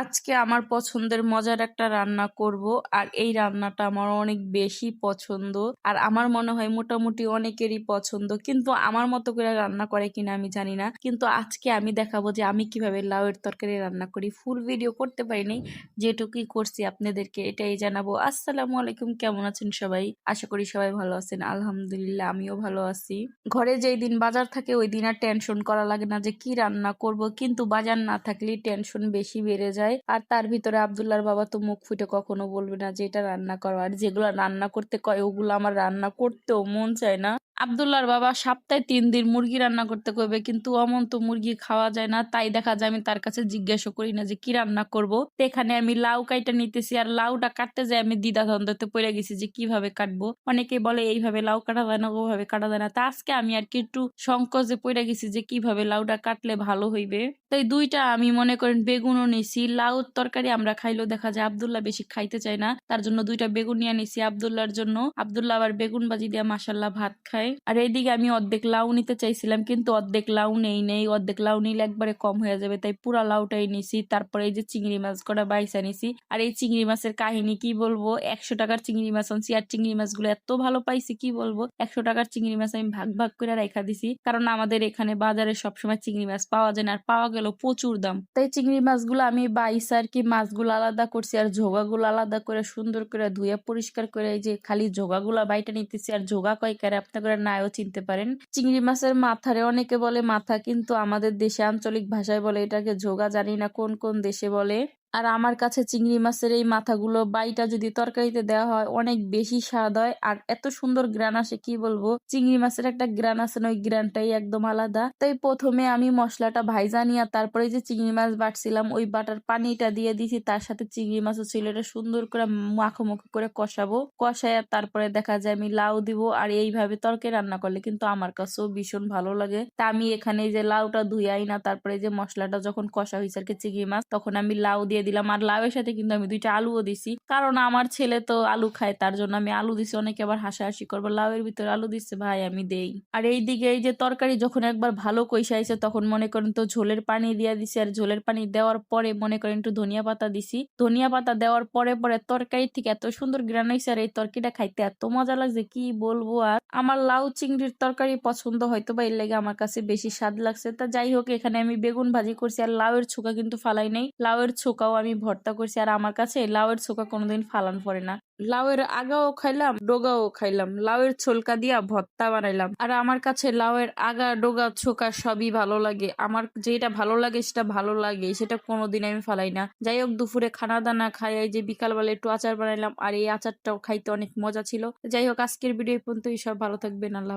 আজকে আমার পছন্দের মজার একটা রান্না করব, আর এই রান্নাটা আমার অনেক বেশি পছন্দ। আর আমার মনে হয় মোটামুটি অনেকেরই পছন্দ, কিন্তু আমার মতো করে রান্না করে কিনা আমি জানি না। কিন্তু আজকে আমি দেখাবো যে আমি কীভাবে লাউয়ের তরকারি রান্না করি। ফুল ভিডিও করতে পারিনি, যেটুকুই করছি আপনাদেরকে এটাই জানাব। আসসালামু আলাইকুম, কেমন আছেন সবাই? আশা করি সবাই ভালো আছেন। আলহামদুলিল্লাহ, আমিও ভালো আছি। ঘরে যেই দিন বাজার থাকে, ওই দিন আর টেনশন করা লাগে না যে কি রান্না করব, কিন্তু বাজার না থাকলে টেনশন বেশি বেড়ে যায়। আর তার ভিতরে আবদুল্লার বাবা তো মুখ ফুটে কখনো বলবে না যে এটা রান্না করো। আর যেগুলো রান্না করতে কয়, ওগুলো আমার রান্না করতেও মন চায় না। আবদুল্লার বাবা সপ্তাহে তিন দিন মুরগি রান্না করতে কইবে, কিন্তু অমন তো মুরগি খাওয়া যায় না, তাই দেখা যায় আমি তার কাছে জিজ্ঞাসা করি না যে কি রান্না করব। এখানে আমি লাউ কাইটা নিতেছি আর লাউটা কাটতে যাই আমি দ্বিধা দ্বন্দ্বতে পড়ে গেছি যে কীভাবে কাটবো। অনেকে বলে এইভাবে লাউ কাটা যায় না, ওভাবে কাটা যায় না। তা আজকে আমি আর কি একটু সংকোচে পড়ে গেছি যে কীভাবে লাউটা কাটলে ভালো হইবে। তাই দুইটা আমি মনে করেন বেগুনও নিছি লাউ তরকারি আমরা খাইলেও দেখা যায় আবদুল্লাহ বেশি খাইতে চায় না, তার জন্য দুইটা বেগুন নিয়ে নিছি আবদুল্লাহর জন্য। আবদুল্লাহ আবার বেগুন বাজি দিয়ে মাসাল্লাহ ভাত খায়। আর এইদিকে আমি অর্ধেক লাউ নিতে চাইছিলাম, কিন্তু অর্ধেক লাউ নেই নেই। অর্ধেক লাউ নিলে একবারে কম হয়ে যাবে, তাই পুরা লাউটাই নিছি। তারপরে এই যে চিংড়ি মাছ করা বাইসা নিছি। আর এই চিংড়ি মাছের কাহিনী কি বলব? একশো টাকার চিংড়ি মাছ আনছি, আর চিংড়ি মাছগুলো এত ভালো পাইছি, কি বলব? একশো টাকার চিংড়ি মাছ আমি ভাগ ভাগ করে রেখা দিছি, কারণ আমাদের এখানে বাজারে সবসময় চিংড়ি মাছ পাওয়া যায় না, আর পাওয়া গেল প্রচুর দাম। তাই চিংড়ি মাছগুলো আমি বাইসা আর কি মাছগুলো আলাদা করছি, আর ঝোগাগুলো আলাদা করে সুন্দর করে ধুয়ে পরিষ্কার করে এই যে খালি ঝোগাগুলো বাইটা নিতেছি, আর ঝোগা কয়কারে আপনারা নাও চিনতে পারেন। চিংড়ি মাছের মাথারে অনেকে বলে মাথা, কিন্তু আমাদের দেশে আঞ্চলিক ভাষায় বলে এটাকে ঝোগা, জানি না কোন কোন দেশে বলে। আর আমার কাছে চিংড়ি মাছের এই মাথাগুলো বাইটা যদি তরকারিতে দেওয়া হয়, অনেক বেশি স্বাদ হয়। আর এত সুন্দর গ্রান আসে, কি বলব? চিংড়ি মাছের একটা গ্রান আছে ওই গ্রানটাই একদম আলাদা। তাই প্রথমে আমি মশলাটা ভাইজা নিয়ে তারপরে যে চিংড়ি মাছ বাটছিলাম, ওই বাটার পানিটা দিয়ে দিছি তার সাথে চিংড়ি মাছও ছিল, এটা সুন্দর করে মাখো করে কষাবো। কষায় তারপরে দেখা যায় আমি লাউ দিব, আর এইভাবে তরকারি রান্না করলে কিন্তু আমার কাছেও ভীষণ ভালো লাগে। তা আমি এখানে যে লাউটা ধুয়াই না, তারপরে যে মশলাটা যখন কষা হয়েছে আর কি চিংড়ি মাছ, তখন আমি লাউ দিয়ে দিলাম। আর লাউয়ের সাথে কিন্তু আমি দুইটা আলুও দিছি। কারণ আমার ছেলে তো আলু খায়, তার জন্য আমি আলু দিছি। অনেকে আবার হাসাহাসি করব, লাউয়ের ভিতরে আলু দিচ্ছে ভাই, আমি দেই। আর এই দিকে এই যে তরকারি যখন একবার ভালো কইসাইছে তখন মনে করেন তো ঝোলের পানি দিয়ে দিছি। আর ঝোলের পানি দেওয়ার পরে মনে করেন একটু ধনিয়া পাতা দিছি। ধনিয়া পাতা দেওয়ার পরে পরে তরকারি থেকে এত সুন্দর গ্রান হয়েছে আর এই তরকারিটা খাইতে এত মজা লাগছে, কি বলব আর? আমার লাউ চিংড়ির তরকারি পছন্দ হয়তো বা এর লেগে আমার কাছে বেশি স্বাদ লাগছে। তা যাই হোক, এখানে আমি বেগুন ভাজি করছি আর লাউয়ের ছোকা কিন্তু ফালাই নেই। লাউয়ের ছোকাও আমি ভর্তা করছি আর আমার কাছে লাউয়ের ছোকা কোনোদিন ফালান পড়ে না। লাউ লাউয়ের আগাও খাইলাম, ডোগাও খাইলাম। লাউয়ের ছোলকা দিয়া ভর্তা বানাইলাম। আর আমার কাছে লাউয়ের আগা, ডোগা, ছোকা সবই ভালো লাগে। আমার যেটা ভালো লাগে সেটা ভালো লাগে, সেটা কোনোদিন আমি ফালাই না। যাই হোক, দুপুরে খানা দানা খাই যে বিকালবেলা একটু আচার বানাইলাম। আর এই আচারটাও খাইতে অনেক মজা ছিল। যাই হোক, আজকের ভিডিও পর্যন্তই। সব ভালো থাকবেন, আল্লাহ